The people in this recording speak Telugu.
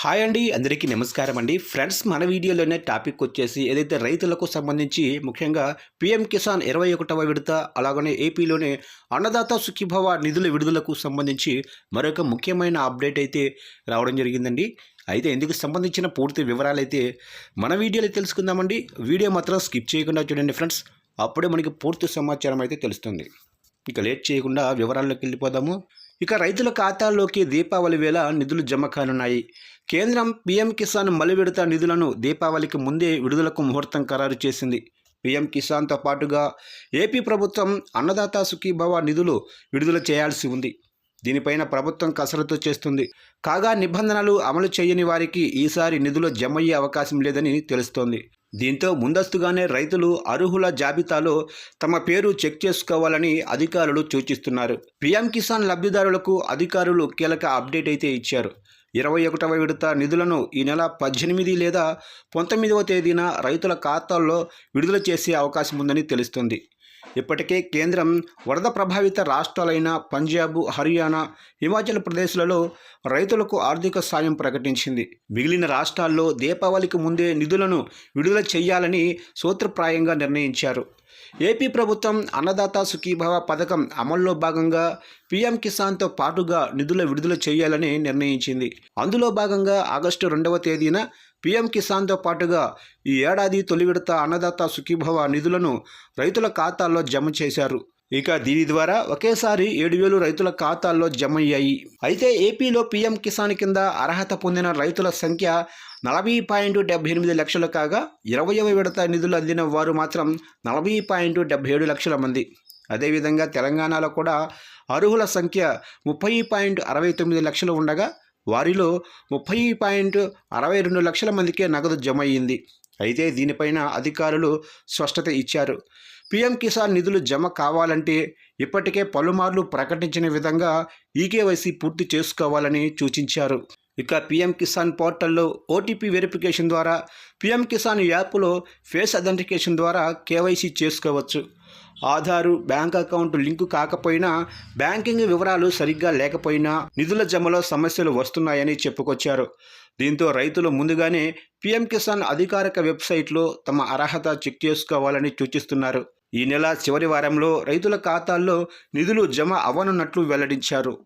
హాయ్ అండి అందరికీ నమస్కారం అండి. ఫ్రెండ్స్ మన వీడియోలోనే టాపిక్ వచ్చేసి ఏదైతే రైతులకు సంబంధించి ముఖ్యంగా పిఎం కిసాన్ ఇరవై ఒకటవ విడత అలాగనే ఏపీలోనే అన్నదాత సుఖీభవ నిధుల విడుదలకు సంబంధించి మరొక ముఖ్యమైన అప్డేట్ అయితే రావడం జరిగిందండి. అయితే ఇందుకు సంబంధించిన పూర్తి వివరాలు అయితే మన వీడియోలో తెలుసుకుందామండి. వీడియో మాత్రం స్కిప్ చేయకుండా చూడండి ఫ్రెండ్స్. అప్పుడే మనకి పూర్తి సమాచారం అయితే తెలుస్తుంది. ఇక లేట్ చేయకుండా వివరాల్లోకి వెళ్ళిపోదాము. ఇక రైతుల ఖాతాల్లోకి దీపావళి వేళ నిధులు జమ కానున్నాయి. కేంద్రం పీఎం కిసాన్ మలివిడత నిధులను దీపావళికి ముందే విడుదలకు ముహూర్తం ఖరారు చేసింది. పీఎం కిసాన్తో పాటుగా ఏపీ ప్రభుత్వం అన్నదాత సుఖీభవ నిధులు విడుదల చేయాల్సి ఉంది. దీనిపైన ప్రభుత్వం కసరత్తు చేస్తుంది. కాగా నిబంధనలు అమలు చేయని వారికి ఈసారి నిధులు జమయ్యే అవకాశం లేదని తెలుస్తోంది. దీంతో ముందస్తుగానే రైతులు అర్హుల జాబితాలో తమ పేరు చెక్ చేసుకోవాలని అధికారులు సూచిస్తున్నారు. పీఎం కిసాన్ లబ్ధిదారులకు అధికారులు కీలక అప్డేట్ అయితే ఇచ్చారు. ఇరవై ఒకటవ విడత నిధులను ఈ నెల పద్దెనిమిది లేదా పంతొమ్మిదవ తేదీన రైతుల ఖాతాల్లో విడుదల చేసే అవకాశం ఉందని తెలుస్తుంది. ఇప్పటికే కేంద్రం వరద ప్రభావిత రాష్ట్రాలైన పంజాబ్ హర్యానా హిమాచల్ ప్రదేశ్లలో రైతులకు ఆర్థిక సాయం ప్రకటించింది. మిగిలిన రాష్ట్రాల్లో దీపావళికి ముందే నిధులను విడుదల చేయాలని సూత్రప్రాయంగా నిర్ణయించారు. ఏపీ ప్రభుత్వం అన్నదాత సుఖీభవ పథకం అమల్లో భాగంగా పీఎం కిసాన్తో పాటుగా నిధుల విడుదల చేయాలని నిర్ణయించింది. అందులో భాగంగా ఆగస్టు రెండవ తేదీన పీఎం కిసాన్తో పాటుగా ఈ ఏడాది తొలి విడత అన్నదాత సుఖీభవ నిధులను రైతుల ఖాతాల్లో జమ చేశారు. ఇక దీని ద్వారా ఒకేసారి ఏడు వేలు రైతుల ఖాతాల్లో జమ అయ్యాయి అయితే ఏపీలో పీఎం కిసాన్ కింద అర్హత పొందిన రైతుల సంఖ్య నలభై పాయింట్ డెబ్బై ఎనిమిది లక్షలు కాగా ఇరవయవ విడత నిధులు అందిన వారు మాత్రం నలభై పాయింట్ డెబ్బై ఏడు లక్షల మంది. అదేవిధంగా తెలంగాణలో కూడా అర్హుల సంఖ్య ముప్పై పాయింట్ అరవై తొమ్మిది లక్షలు ఉండగా వారిలో ముప్పై పాయింట్ అరవై రెండు లక్షల మందికే నగదు జమ అయ్యింది అయితే దీనిపైన అధికారులు స్పష్టత ఇచ్చారు. పీఎం కిసాన్ నిధులు జమ కావాలంటే ఇప్పటికే పలుమార్లు ప్రకటించిన విధంగా ఈకేవైసీ పూర్తి చేసుకోవాలని సూచించారు. ఇక పీఎం కిసాన్ పోర్టల్లో ఓటీపీ వెరిఫికేషన్ ద్వారా పీఎం కిసాన్ యాప్లో ఫేస్ అథెంటికేషన్ ద్వారా కేవైసీ చేసుకోవచ్చు. ఆధారు బ్యాంక్ అకౌంట్ లింకు కాకపోయినా బ్యాంకింగ్ వివరాలు సరిగ్గా లేకపోయినా నిధుల జమలో సమస్యలు వస్తున్నాయని చెప్పుకొచ్చారు. దీంతో రైతులు ముందుగానే పీఎం కిసాన్ అధికారిక వెబ్సైట్లో తమ అర్హత చెక్ చేసుకోవాలని సూచిస్తున్నారు. ఈ నెల చివరి వారంలో రైతుల ఖాతాల్లో నిధులు జమ అవ్వనున్నట్లు వెల్లడించారు.